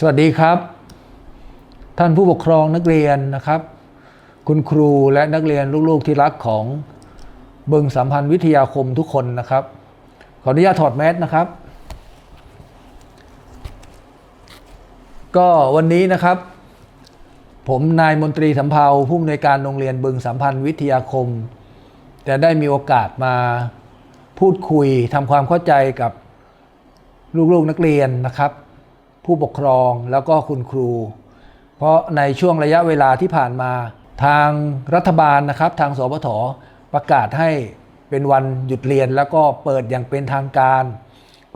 สวัสดีครับ ท่านผู้ปกครองนักเรียนนะครับ คุณครูและนักเรียนลูกๆที่รักของเบิงสัมพันธ์วิทยาคมทุกคนนะครับ ขออนุญาตถอดแมสนะครับ ก็วันนี้นะครับ ผมนายมนตรีสำเภาผู้อำนวยการโรงเรียนเบึงสัมพันธ์วิทยาคม จะได้มีโอกาสมาพูดคุยทำความเข้าใจกับลูกๆนักเรียนนะครับ ผู้ปกครองแล้วก็คุณครู เพราะในช่วงระยะเวลาที่ผ่านมา ทางรัฐบาลนะครับ ทางสปทประกาศให้เป็นวันหยุดเรียนแล้วก็เปิดอย่างเป็นทางการ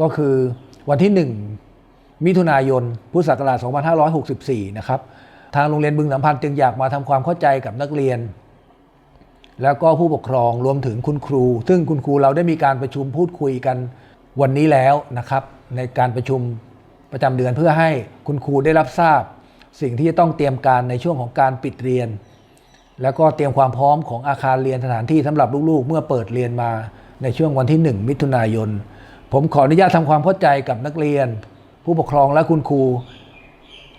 ก็คือวันที่ 1 มิถุนายน พุทธศักราช 2564 นะครับ ทางโรงเรียนบึงสัมพันธ์จึงอยากมาทำความเข้าใจกับนักเรียน แล้วก็ผู้ปกครองรวมถึงคุณครู ซึ่งคุณครูเราได้มีการประชุมพูดคุยกันวันนี้แล้วนะครับ ในการประชุม ประจำเดือนเพื่อให้คุณครูได้รับทราบ สิ่งที่จะต้องเตรียมการในช่วงของการปิดเรียน แล้วก็เตรียมความพร้อมของอาคารเรียนสถานที่สำหรับลูกๆ เมื่อเปิดเรียนมาในช่วงวันที่ 1 มิถุนายน ผมขออนุญาตทำความเข้าใจกับนักเรียน ผู้ปกครองและคุณครู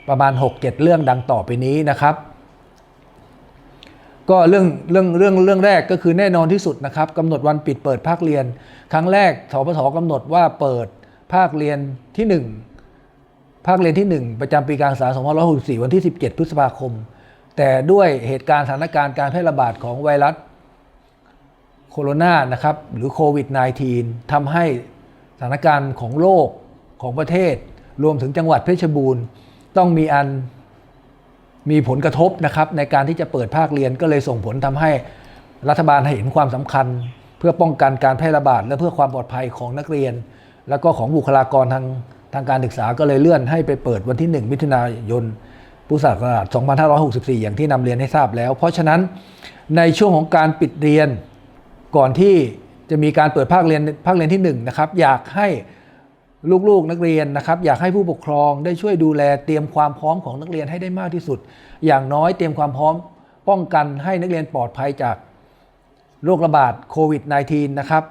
ประมาณ 6-7 เรื่องดังต่อไปนี้นะครับก็เรื่องเรื่องเรื่องเรื่องแรกก็คือแน่นอนที่สุดนะครับกำหนดวันปิดเปิดภาคเรียน ครั้งแรกสปทกำหนดว่าเปิดภาคเรียนที่ 1 ภาคเรียนที่ 1 ประจำปีการศึกษา2564 วันที่ 17 พฤษภาคม แต่ด้วยเหตุการณ์สถานการณ์การแพร่ระบาดของไวรัสโคโรนานะครับหรือโควิด -19 ทำให้สถานการณ์ของโลกของประเทศ รวมถึงจังหวัดเพชรบูรณ์ ต้องมีอันมีผลกระทบนะครับในการที่จะเปิดภาคเรียนก็เลยส่งผลทำให้รัฐบาลเห็นความสำคัญ เพื่อป้องกันการแพร่ระบาด และเพื่อความปลอดภัยของนักเรียน แล้วก็ของบุคลากรทาง ทางการศึกษาก็เลยเลื่อนให้ไปเปิดวันที่ 1 มิถุนายนพุทธศักราช 2564 อย่างที่นำเรียนให้ทราบแล้ว เพราะฉะนั้นในช่วงของการปิดเรียนก่อนที่จะมีการเปิดภาคเรียนภาคเรียนที่1นะครับอยากให้ลูกๆนักเรียนนะครับ อยากให้ผู้ปกครองได้ช่วยดูแลเตรียมความพร้อมของนักเรียนให้ได้มากที่สุด อย่างน้อยเตรียมความพร้อมป้องกันให้นักเรียนปลอดภัยจากโรคระบาดโควิด -19 นะครับ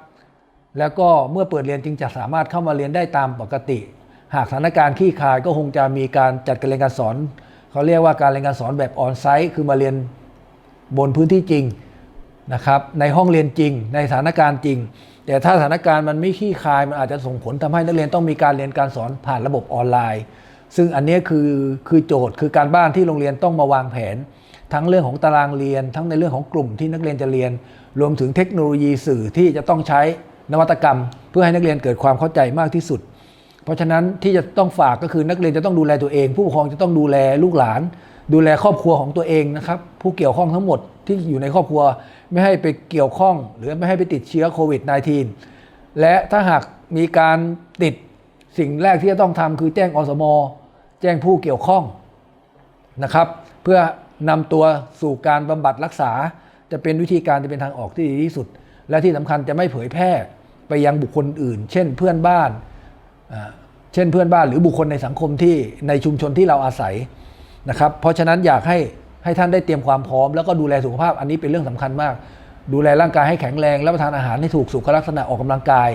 แล้วก็เมื่อเปิดเรียนจึงจะสามารถเข้ามาเรียนได้ตามปกติ หากสถานการณ์ขี้คายก็คงจะมีการจัดการเรียนการสอนเขาเรียกว่าการเรียนการสอนแบบออนไซต์คือมาเรียนบนพื้นที่จริงนะครับในห้องเรียนจริง ในสถานการณ์จริง แต่ถ้าสถานการณ์มันไม่ขี้คายมันอาจจะส่งผลทำให้นักเรียนต้องมีการเรียนการสอนผ่านระบบออนไลน์ ซึ่งอันนี้คือคือโจทย์คือการบ้านที่โรงเรียนต้องมาวางแผน ทั้งเรื่องของตารางเรียน ทั้งในเรื่องของกลุ่มที่นักเรียนจะเรียน รวมถึงเทคโนโลยีสื่อที่จะต้องใช้นวัตกรรม เพื่อให้นักเรียนเกิดความเข้าใจมากที่สุด เพราะฉะนั้นที่จะต้องฝากก็คือนักเรียนจะต้องดูแลตัวเอง ผู้ปกครองจะต้องดูแลลูกหลาน ดูแลครอบครัวของตัวเองนะครับ ผู้เกี่ยวข้องทั้งหมดที่อยู่ในครอบครัวไม่ให้ไปเกี่ยวข้อง หรือไม่ให้ไปติดเชื้อโควิด -19 และถ้าหากมีการติดสิ่งแรกที่จะต้องทำคือแจ้งอสมแจ้งผู้เกี่ยวข้องนะครับ เพื่อนำตัวสู่การบำบัดรักษา จะเป็นวิธีการจะเป็นทางออกที่ดีที่สุด และที่สำคัญจะไม่เผยแพร่ไปยังบุคคลอื่น เช่น เพื่อนบ้าน เช่นเพื่อนบ้านหรือบุคคลในสังคมที่ในชุมชนที่เราอาศัยนะครับ เพราะฉะนั้นอยากให้ให้ท่านได้เตรียมความพร้อม แล้วก็ดูแลสุขภาพอันนี้เป็นเรื่องสำคัญมาก ดูแลร่างกายให้แข็งแรงรับประทานอาหารให้ถูกสุขลักษณะออกกำลังกาย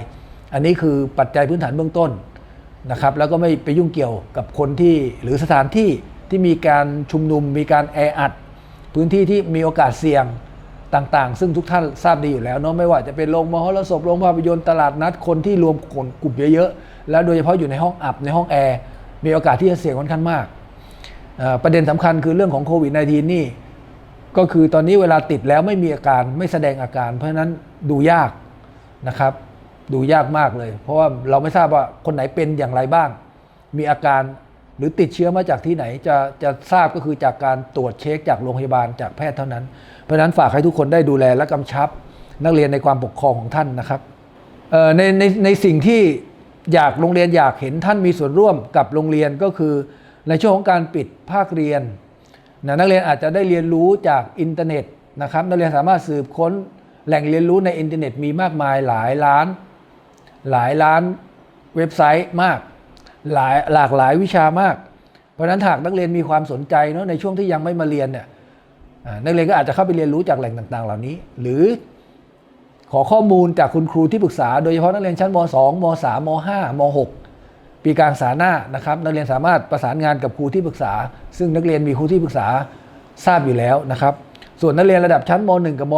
อันนี้คือปัจจัยพื้นฐานเบื้องต้นนะครับ แล้วก็ไม่ไปยุ่งเกี่ยวกับคนที่หรือสถานที่ที่มีการชุมนุม มีการแออัด พื้นที่ที่มีโอกาสเสี่ยงต่างๆ ซึ่งทุกท่านทราบดีอยู่แล้วเนาะไม่ว่าจะเป็นโรงมหรสพโรงภาพยนตร์ตลาดนัดคนที่รวมคนกลุ่มเยอะๆ แล้วโดยเฉพาะอยู่ในห้องอับในห้องแอร์มีโอกาสที่จะเสี่ยงค่อนข้างมาก ประเด็นสำคัญคือเรื่องของโควิด -19 นี่ก็คือตอนนี้เวลาติดแล้วไม่มีอาการไม่แสดงอาการ เพราะฉะนั้นดูยากนะครับ ดูยากมากเลย เพราะว่าเราไม่ทราบว่าคนไหนเป็นอย่างไรบ้าง มีอาการหรือติดเชื้อมาจากที่ไหนจะจะทราบก็คือจากการตรวจเช็คจากโรงพยาบาลจากแพทย์เท่านั้น เพราะฉะนั้นฝากให้ทุกคนได้ดูแลและกำชับนักเรียนในความปกครองของท่านนะครับในในในสิ่งที่ อยากโรงเรียนอยากเห็นท่านมีส่วนร่วมกับโรงเรียนก็คือ ในช่วงของการปิดภาคเรียนนะนักเรียนอาจจะได้เรียนรู้จากอินเทอร์เน็ตนะครับนักเรียนสามารถสืบค้นแหล่งเรียนรู้ในอินเทอร์เน็ตมีมากมายหลายล้าน หลายล้านเว็บไซต์มากหลายหลากหลายวิชามาก เพราะฉะนั้นหากนักเรียนมีความสนใจเนาะในช่วงที่ยังไม่มาเรียนเนี่ยนักเรียนก็อาจจะเข้าไปเรียนรู้จากแหล่งต่างๆ เหล่านี้ หรือ ขอข้อมูลจากคุณครูที่ปรึกษาโดยเฉพาะนักเรียนชั้นม 2 ม 3 ม 5 ม 6 ปีการศึกษาหน้านะครับ นักเรียนสามารถประสานงานกับครูที่ปรึกษา ซึ่งนักเรียนมีครูที่ปรึกษาทราบอยู่แล้วนะครับ ส่วนนักเรียนระดับชั้นม .1 กับม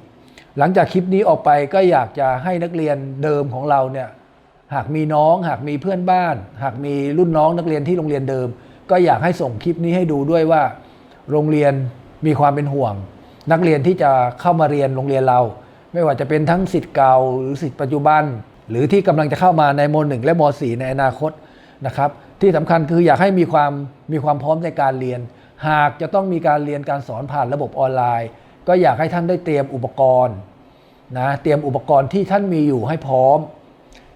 .4 หลังจากคลิปนี้ออกไปก็อยากจะให้นักเรียนเดิมของเราเนี่ยหากมีน้อง หากมีเพื่อนบ้าน หากมีรุ่นน้องนักเรียนที่โรงเรียนเดิม ก็อยากให้ส่งคลิปนี้ให้ดูด้วยว่า โรงเรียนมีความเป็นห่วง นักเรียนที่จะเข้ามาเรียนโรงเรียนเรา ไม่ว่าจะเป็นทั้งสิทธิ์เก่าหรือสิทธิ์ปัจจุบัน หรือที่กำลังจะเข้ามาในม .1 และม .4 ในอนาคตนะครับ ที่สำคัญคืออยากให้มีความมีความพร้อมในการเรียน หากจะต้องมีการเรียนการสอนผ่านระบบออนไลน์ ก็อยากให้ท่านได้เตรียมอุปกรณ์นะเตรียมอุปกรณ์ที่ท่านมีอยู่ให้พร้อม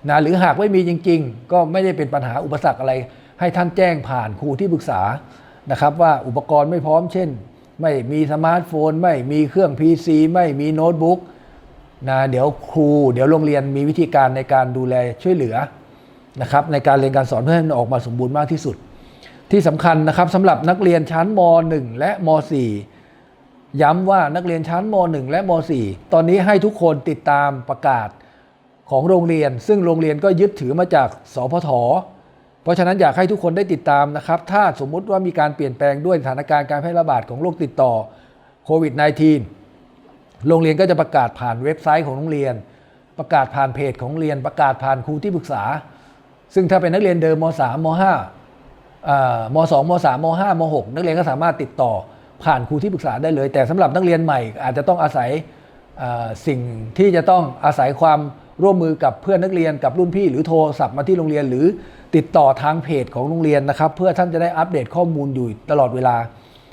นะหรือหากไม่มีจริง ๆ ก็ไม่ได้เป็นปัญหาอุปสรรคอะไร ให้ท่านแจ้งผ่านครูที่ปรึกษานะครับว่าอุปกรณ์ไม่พร้อมเช่น ไม่มีสมาร์ทโฟน ไม่มีเครื่อง PC ไม่มีโน้ตบุ๊ก นะเดี๋ยวครู เดี๋ยวโรงเรียนมีวิธีการในการดูแลช่วยเหลือนะครับในการเรียนการสอนเพื่อให้มันออกมาสมบูรณ์มากที่สุด ที่สำคัญนะครับสำหรับนักเรียนชั้นม .1 และม .4 ย้ำว่านักเรียนชั้นม .1 และม .4 ตอนนี้ให้ทุกคนติดตามประกาศของโรงเรียน ซึ่งโรงเรียนก็ยึดถือมาจากสพทเพราะฉะนั้นอยากให้ทุกคนได้ติดตามนะครับ ถ้าสมมุติว่ามีการเปลี่ยนแปลงด้วยสถานการณ์การแพร่ระบาดของโรคติดต่อโควิด -19 โรงเรียนก็จะประกาศผ่านเว็บไซต์ของโรงเรียน ประกาศผ่านเพจของเรียน ประกาศผ่านครูที่ปรึกษา ซึ่งถ้าเป็นนักเรียนเดิมม .3 ม .5 อ่าม2 ม 3 ม 5 ม 6 นักเรียนก็สามารถติดต่อผ่านครูที่ปรึกษาได้เลย แต่สำหรับนักเรียนใหม่ อาจจะต้องอาศัยสิ่งที่จะต้องอาศัยความร่วมมือกับเพื่อนนักเรียนกับรุ่นพี่ หรือโทรศัพท์มาที่โรงเรียน หรือติดต่อทางเพจของโรงเรียนนะครับ เพื่อท่านจะได้อัปเดตข้อมูลอยู่ตลอดเวลา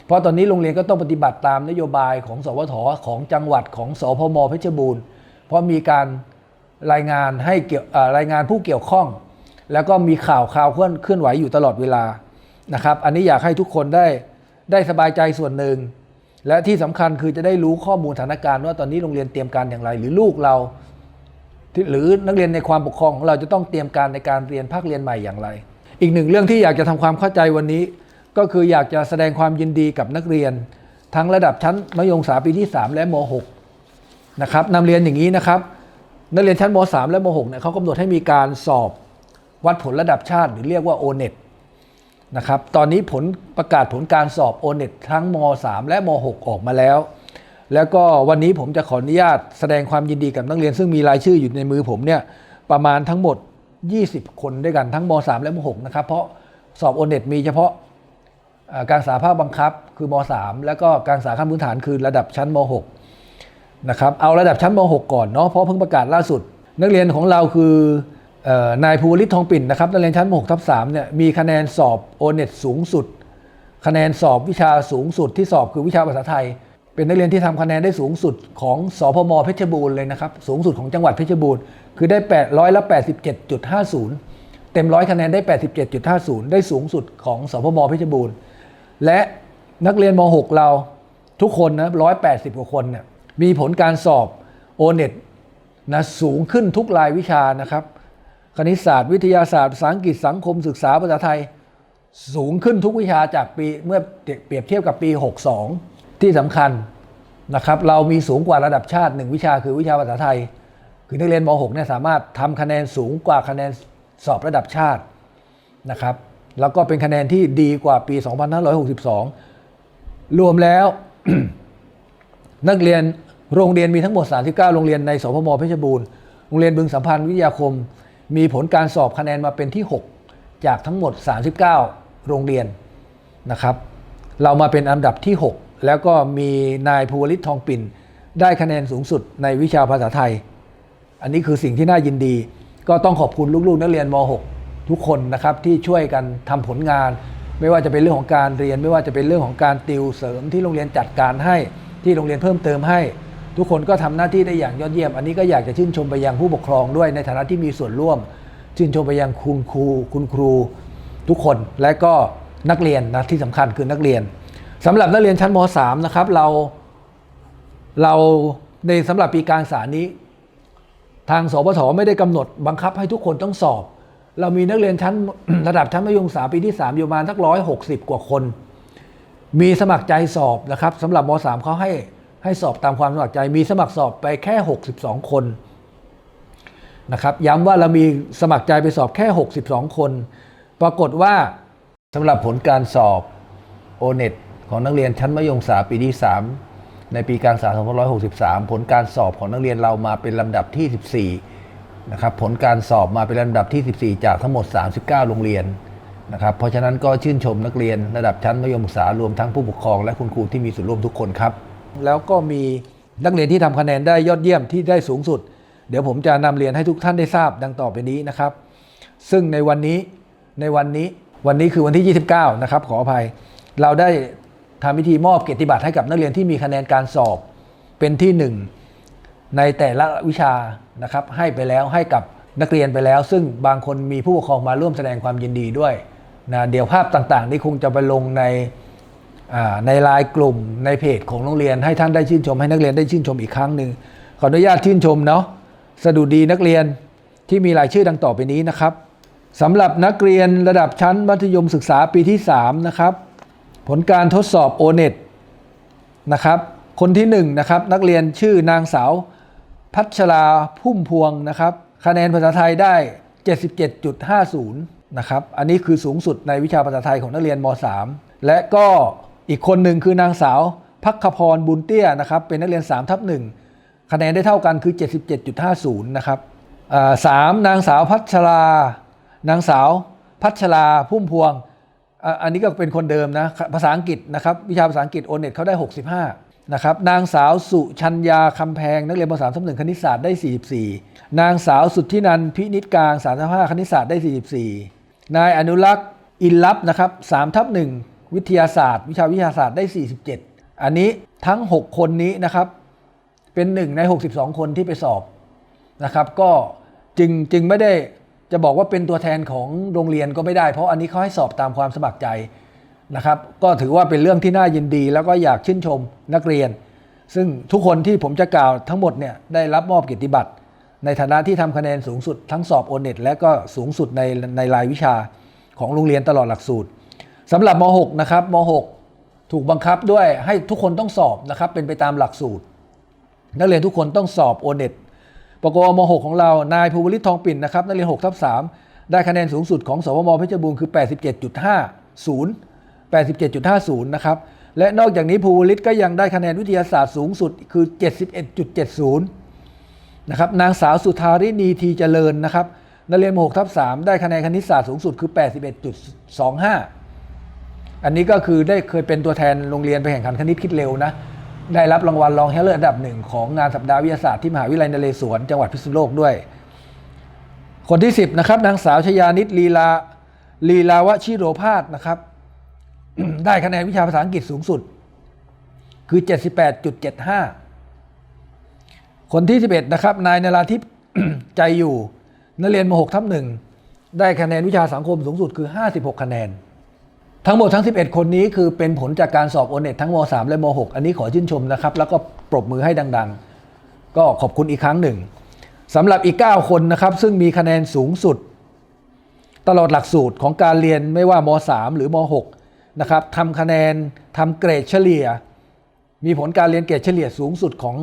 เพราะตอนนี้โรงเรียนก็ต้องปฏิบัติตามนโยบายของสวทของจังหวัดของสพมเพชรบูรณ์ เพราะมีการรายงานให้เกี่ยวรายงานผู้เกี่ยวข้อง แล้วก็มีข่าวข่าวเคลื่อนเคลื่อนไหวอยู่ตลอดเวลานะครับ อันนี้อยากให้ทุกคนได้ได้สบายใจส่วนหนึ่ง และที่สำคัญคือจะได้รู้ข้อมูลสถานการณ์ว่าตอนนี้โรงเรียนเตรียมการอย่างไร หรือลูกเรา หรือนักเรียนในความปกครองของเราจะต้องเตรียมการในการเรียนภาคเรียนใหม่อย่างไร อีกหนึ่งเรื่องที่อยากจะทำความเข้าใจวันนี้ ก็คืออยากจะแสดงความยินดีกับนักเรียน ทั้งระดับชั้นมัธยมศึกษาปีที่ 3 และม .6 นะครับนำเรียนอย่างนี้นะครับ นักเรียนชั้นม .3 และม .6 เนี่ยเขากำหนดให้มีการสอบวัดผลระดับชาติ หรือเรียกว่า o n e t นะครับตอนนี้ผลประกาศผลการสอบ o n e t ทั้งม .3 และม .6 ออกมาแล้ว แล้วก็วันนี้ผมจะขออนุญาตแสดงความยินดีกับนักเรียน ซึ่งมีรายชื่ออยู่ในมือผมเนี่ยประมาณทั้งหมด 20 คนด้วยกันทั้งม .3 และม .6 นะครับเพราะสอบ o n e t มีเฉพาะ การศึกษาภาคบังคับคือม .3 แล้วก็การศึกษาขั้นพื้นฐานคือระดับชั้นม .6 นะครับเอาระดับชั้นม .6 ก่อนเนาะเพราะเพิ่งประกาศล่าสุด นักเรียนของเราคืออนายภูวริศทองปิ่นนะครับนักเรียนชั้นม .6 ทับ3เนี่ยมีคะแนนสอบโอเน็ตสูงสุด คะแนนสอบวิชาสูงสุดที่สอบคือวิชาภาษาไทย เป็นนักเรียนที่ทำคะแนนได้สูงสุดของสพมเพชรบูรณ์เลยนะครับสูงสุดของจังหวัดเพชรบูรณ์คือได้8ร้อยละ87.50 เต็มร้อยคะแนนได้ 87.50 ได้สูงสุดของสพมเพชรบูรณ์ และนักเรียนม .6 เราทุกคนนะ180กว่าคนเนี่ยมีผลการสอบโอเน็ตนะสูงขึ้นทุกรายวิชานะครับ คณิตศาสตร์วิทยาศาสตร์ภาษาอังกฤษสังคมศึกษาภาษาไทย สูงขึ้นทุกวิชาจากปีเมื่อเปรียบเทียบกับปี 62 ที่สำคัญนะครับเรามีสูงกว่าระดับชาติหนึ่งวิชาคือวิชาภาษาไทย คือนักเรียนม .6 เนี่ยสามารถทำคะแนนสูงกว่าคะแนนสอบระดับชาตินะครับ แล้วก็เป็นคะแนนที่ดีกว่าปี 2562 รวมแล้ว นักเรียนโรงเรียนมีทั้งหมด 39 โรงเรียนในสพมเพชรบูรณ์ โรงเรียนบึงสัมพันธ์วิทยาคม มีผลการสอบคะแนนมาเป็นที่ 6 จากทั้งหมด 39 โรงเรียนนะครับ เรามาเป็นอันดับที่ 6 แล้วก็มีนายภูวริศทองปิ่น ได้คะแนนสูงสุดในวิชาภาษาไทย อันนี้คือสิ่งที่น่ายินดี ก็ต้องขอบคุณลูกๆ นักเรียนม .6 ทุกคนนะครับที่ช่วยกันทำผลงาน ไม่ว่าจะเป็นเรื่องของการเรียน ไม่ว่าจะเป็นเรื่องของการติวเสริมที่โรงเรียนจัดการให้ที่โรงเรียนเพิ่มเติมให้ ทุกคนก็ทำหน้าที่ได้อย่างยอดเยี่ยม อันนี้ก็อยากจะชื่นชมไปยังผู้ปกครองด้วยในฐานะที่มีส่วนร่วม ชื่นชมไปยังคุณครูคุณครู ทุกคนและก็นักเรียนนะที่สำคัญคือนักเรียนสำหรับนักเรียนชั้นม .3 นะครับเราเราในสำหรับปีการศึกษานี้ ทางสปทไม่ได้กำหนดบังคับให้ทุกคนต้องสอบ เรามีนักเรียนชั้นระดับชั้นมัธยมศึกษาปีที่ 3 อยู่ประมาณทักร้อยหกสิบกว่าคน มีสมัครใจสอบนะครับสำหรับม .3 เขาให้ให้สอบตามความสมัครใจ มีสมัครสอบไปแค่ 62 คนนะครับย้ำว่าเรามีสมัครใจไปสอบแค่ 62 คน ปรากฏว่าสำหรับผลการสอบโอเน็ตของนักเรียนชั้นมัธยมศึกษาปีที่ 3 ในปีการศึกษา2563 ผลการสอบของนักเรียนเรามาเป็นลำดับที่ 14 นะครับผลการสอบมาเป็นลำดับที่ 14 จากทั้งหมด 39 โรงเรียนนะครับเพราะฉะนั้นก็ชื่นชมนักเรียนระดับชั้นมัธยมศึกษารวมทั้งผู้ปกครองและคุณครูที่มีส่วนร่วมทุกคนครับ แล้วก็มีนักเรียนที่ทำคะแนนได้ยอดเยี่ยมที่ได้สูงสุด เดี๋ยวผมจะนำเรียนให้ทุกท่านได้ทราบดังต่อไปนี้นะครับ ซึ่งในวันนี้ในวันนี้วันนี้คือวันที่ 29 นะครับขออภัย เราได้ทำพิธีมอบเกียรติบัตรให้กับนักเรียนที่มีคะแนนการสอบเป็นที่หนึ่ง ในแต่ละวิชานะครับให้ไปแล้วให้กับนักเรียนไปแล้ว ซึ่งบางคนมีผู้ปกครองมาร่วมแสดงความยินดีด้วยนะเดี๋ยวภาพต่างๆ นี้คงจะไปลงในในไลน์กลุ่มในเพจของโรงเรียนให้ท่านได้ชื่นชมให้นักเรียนได้ชื่นชมอีกครั้งหนึ่งขออนุญาตชื่นชมเนาะสดุดีนักเรียนที่มีรายชื่อดังต่อไปนี้นะครับสำหรับนักเรียนระดับชั้นมัธยมศึกษาปีที่ 3 นะครับ ผลการทดสอบ o n e t นะครับ คนที่1นะครับนักเรียนชื่อนางสาว พัชราพุ่มพวงนะครับ คะแนนภาษาไทยได้ 77.50 นะครับ อันนี้คือสูงสุดในวิชาภาษาไทยของนักเรียนม .3 และก็อีกคนหนึ่งคือนางสาวพักขพรบุญเตี้ยนะครับ เป็นนักเรียน3ทับ1คะแนนได้เท่ากันคือ 77.50 นะครับสามนางสาวพัชรานางสาวพัชราพุ่มพวง อันนี้ก็เป็นคนเดิมนะ ภาษาอังกฤษนะครับ วิชาภาษาอังกฤษโอเน็ตเขาได้ 65 นะครับนางสาวสุชัญญาคำแพงนักเรียนม3ทับ1คณิตศาสตร์ได้ 44 นางสาวสุทธินันพินิจกลาง35คณิตศาสตร์ได้ 44 นายอนุรักษ์อินลับนะครับ3ทับ1วิทยาศาสตร์ วิชาวิทยาศาสตร์ได้ 47 อันนี้ทั้ง 6 คนนี้นะครับเป็นหนึ่งใน 62 คนที่ไปสอบนะครับก็จึงจึงไม่ได้จะบอกว่าเป็นตัวแทนของโรงเรียนก็ไม่ได้ เพราะอันนี้เขาให้สอบตามความสมัครใจ นะครับ ก็ถือว่าเป็นเรื่องที่น่ายินดี แล้วก็อยากชื่นชมนักเรียน ซึ่งทุกคนที่ผมจะกล่าวทั้งหมดเนี่ยได้รับมอบเกียรติบัตร ในฐานะที่ทำคะแนนสูงสุดทั้งสอบโอเน็ตและก็สูงสุดในในรายวิชาของโรงเรียนตลอดหลักสูตรสำหรับม .6 นะครับม .6 ถูกบังคับด้วยให้ทุกคนต้องสอบนะครับเป็นไปตามหลักสูตร นักเรียนทุกคนต้องสอบโอเน็ตปกวม .6 ของเรานายภูวริศทองปิ่นนะครับนักเรียน6ทับ3ได้คะแนนสูงสุดของสวมเพชรบูรณ์คือ 87.50 87.50 นะครับ และนอกจากนี้ภูวริศก็ยังได้คะแนนวิทยาศาสตร์สูงสุดคือ 71.70 นะครับ นางสาวสุธารินีทีเจริญนะครับนักเรียนม .6 ทับ3ได้คะแนนคณิตศาสตร์สูงสุดคือ 81.25 อันนี้ก็คือได้เคยเป็นตัวแทนโรงเรียนไปแข่งขันคณิตคิดเร็วนะได้รับรางวัลรองชนะเลิศอันดับหนึ่งของงานสัปดาห์วิทยาศาสตร์ที่มหาวิทยาลัยนเรศวรจังหวัดพิษณุโลกด้วย คนที่ 10 นะครับนางสาวชยานิตลีลาลีลาวชิโรพาสนะครับ ได้คะแนนวิชาภาษาอังกฤษสูงสุด คือ 78.75 คนที่ 11 นะครับ นายนราทิพย์ใจอยู่ นักเรียนม .6 ทับหนึ่งได้คะแนนวิชาสังคมสูงสุดคือ 56 คะแนน ทั้งหมดทั้ง 11 คนนี้คือเป็นผลจากการสอบโอเน็ตทั้งม .3 และม .6 อันนี้ขอชื่นชมนะครับ แล้วก็ปรบมือให้ดัง ๆ ก็ขอบคุณอีกครั้งหนึ่งสำหรับอีก 9 คนนะครับ ซึ่งมีคะแนนสูงสุด ตลอดหลักสูตรของการเรียนไม่ว่าม .3 หรือม .6 นะครับทำคะแนนทำเกรดเฉลี่ย มีผลการเรียนเกรดเฉลี่ยสูงสุดของ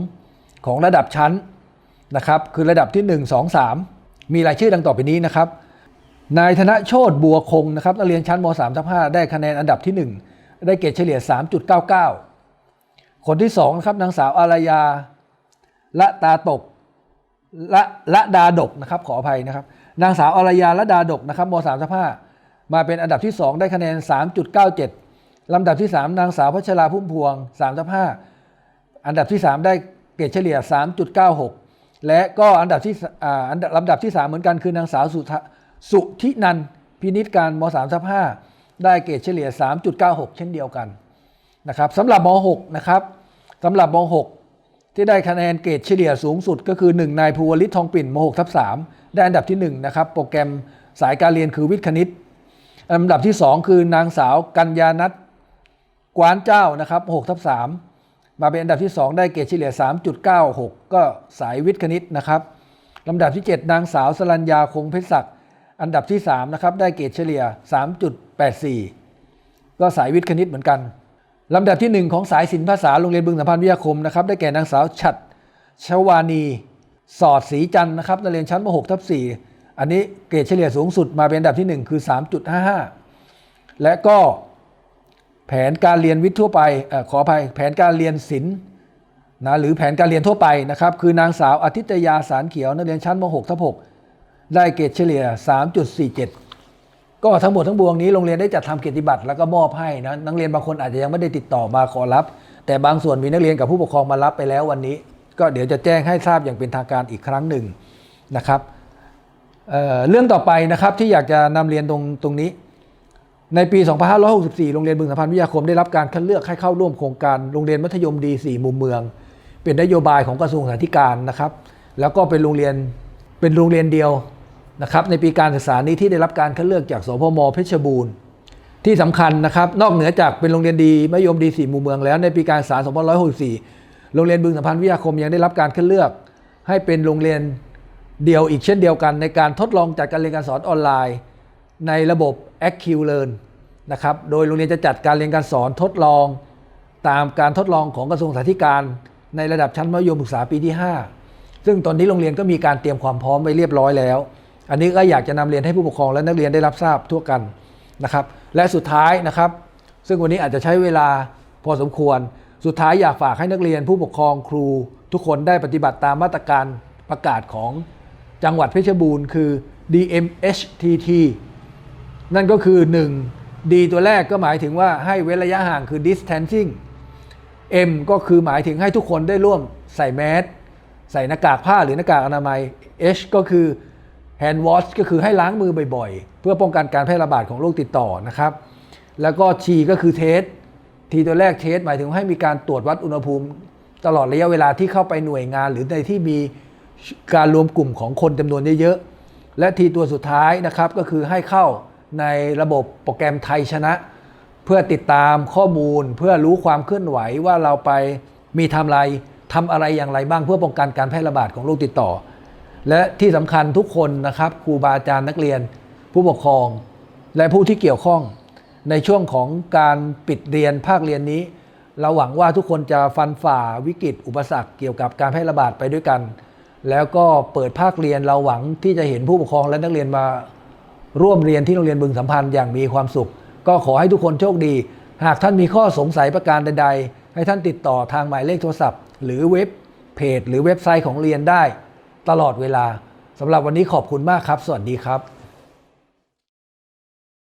ของระดับชั้นนะครับคือระดับที่ 1 2 3 มีรายชื่อดังต่อไปนี้นะครับ นายธนโชตบัวคงนะครับนักเรียนชั้นม .3 ทับ5ได้คะแนนอันดับที่ 1 ได้เกรดเฉลี่ย 3.99 คนที่2นะครับนางสาวอารยาละตาตกละละดาดกนะครับขออภัยนะครับ นางสาวอารยาละดาดกนะครับม .3 ทับ5 มาเป็นอันดับที่ 2 ได้คะแนน 3.97 ลำดับที่ 3 นางสาวพัชราพุ่มพวง3.5อันดับที่ 3 ได้เกรดเฉลี่ย 3.96 และก็อันดับที่อันดับลำดับที่ 3 เหมือนกันคือนางสาวสุสุทินันพินิจการม3.5ได้เกรดเฉลี่ย 3.96 เช่นเดียวกันนะครับสำหรับม .6 นะครับสำหรับม .6 ที่ได้คะแนนเกรดเฉลี่ยสูงสุดก็คือ 1 นายภูวริศทองปิ่นม .6 ทับ3ได้อันดับที่1นะครับโปรแกรมสายการเรียนคือวิทย์คณิต อันดับที่ 2 คือนางสาวกัญญานัทกวานเจ้านะครับ6ทับ3มาเป็นอันดับที่ 2 ได้เกรดเฉลี่ย 3.96 ก็สายวิทย์คณิตนะครับลำดับที่ 7 นางสาวสรัญญาคงเพชรศักดิ์อันดับที่3นะครับได้เกรดเฉลี่ย 3.84 ก็สายวิทย์คณิตเหมือนกันลำดับที่ 1 ของสายศิลปภาษาโรงเรียนบึงสัมพันธ์วิทยาคมนะครับได้แก่นางสาวฉัดชวานี สอดสีจันทร์นะครับนักเรียนชั้นม .6 ทับ4 อันนี้เกรดเฉลี่ยสูงสุดมาเป็นอันดับที่ 1 คือ 3.55 และก็แผนการเรียนวิทย์ทั่วไปอขออภัยแผนการเรียนศิลป์นะหรือแผนการเรียนทั่วไปนะครับ คือนางสาวอาทิตยาสารเขียวนักเรียนชั้นม .6 ทับ6ได้เกรดเฉลี่ย 3.47 ก็ทั้งหมดทั้งปวงนี้โรงเรียนได้จัดทำเกียรติบัตรแล้วก็มอบให้นะนักเรียนบางคนอาจจะยังไม่ได้ติดต่อมาขอรับ แต่บางส่วนมีนักเรียนกับผู้ปกครองมารับไปแล้ววันนี้ ก็เดี๋ยวจะแจ้งให้ทราบอย่างเป็นทางการอีกครั้งหนึ่งนะครับ เเรื่องต่อไปนะครับที่อยากจะนำเรียนตรงตรงนี้ ในปี 2564 โรงเรียนบึงสัมพันธ์วิทยาคมได้รับการคัดเลือกให้เข้าร่วมโครงการโรงเรียนมัธยมดี 4 มุมเมือง เป็นนโยบายของกระทรวงสาธารณสุขนะครับ แล้วก็เป็นโรงเรียนเป็นโรงเรียนเดียวนะครับในปีการศึกษานี้ที่ได้รับการคัดเลือกจากสพมเพชรบูรณ์ที่สำคัญนะครับ นอกเหนือจากเป็นโรงเรียนดีมัธยมดีสี่มุมเมืองแล้วในปีการศึกษา 2564 โรงเรียนบึงสัมพันธ์วิทยาคมยังได้รับการคัดเลือก ให้เป็นโรงเรียน เดียวอีกเช่นเดียวกันในการทดลองจัดการเรียนการสอนออนไลน์ ในระบบ a c u l e a r n นะครับ โดยโรงเรียนจะจัดการเรียนการสอนทดลอง ตามการทดลองของกระทรวงสาธารณสุขในระดับชั้นมัธยมศึกษาปีที่ 5 ซึ่งตอนนี้โรงเรียนก็มีการเตรียมความพร้อมไว้เรียบร้อยแล้ว อันนี้ก็อยากจะนำเรียนให้ผู้ปกครองและนักเรียนได้รับทราบทั่วกันนะครับ และสุดท้ายนะครับ ซึ่งวันนี้อาจจะใช้เวลาพอสมควร สุดท้ายอยากฝากให้นักเรียนผู้ปกครองครู ทุกคนได้ปฏิบัติตามมาตรการประกาศของ จังหวัดเพชรบูรณ์คือ DMHTT นั่นก็คือ 1 D ตัวแรกก็หมายถึงว่าให้เว้นระยะห่างคือ distancing M ก็คือหมายถึงให้ทุกคนได้ร่วมใส่แมสใส่หน้ากากผ้าหรือหน้ากากอนามัย H ก็คือ hand wash ก็คือให้ล้างมือบ่อยๆ เพื่อป้องกันการแพร่ระบาดของโรคติดต่อนะครับ แล้วก็ T ก็คือเทส T ตัวแรกเทสหมายถึงให้มีการตรวจวัดอุณหภูมิ ตลอดระยะเวลาที่เข้าไปหน่วยงาน หรือในที่มี การรวมกลุ่มของคนจำนวนเยอะๆ และ T ตัวสุดท้ายนะครับก็คือให้เข้าในระบบโปรแกรมไทยชนะ เพื่อติดตามข้อมูลเพื่อรู้ความเคลื่อนไหวว่าเราไปมีทำอะไรทำอะไรอย่างไรบ้างเพื่อป้องกันการแพร่ระบาดของโรคติดต่อ และที่สำคัญทุกคนนะครับครูบาอาจารย์นักเรียน ผู้ปกครอง และผู้ที่เกี่ยวข้อง ในช่วงของการปิดเรียนภาคเรียนนี้ เราหวังว่าทุกคนจะฟันฝ่าวิกฤตอุปสรรคเกี่ยวกับการแพร่ระบาดไปด้วยกัน แล้วก็เปิดภาคเรียนเราหวังที่จะเห็นผู้ปกครองและนักเรียนมาร่วมเรียนที่โรงเรียนบึงสัมพันธ์อย่างมีความสุข ก็ขอให้ทุกคนโชคดี หากท่านมีข้อสงสัยประการใด ๆ ให้ท่านติดต่อทางหมายเลขโทรศัพท์ หรือเว็บเพจ หรือเว็บไซต์ของเรียนได้ ตลอดเวลาสำหรับวันนี้ขอบคุณมากครับ สวัสดีครับ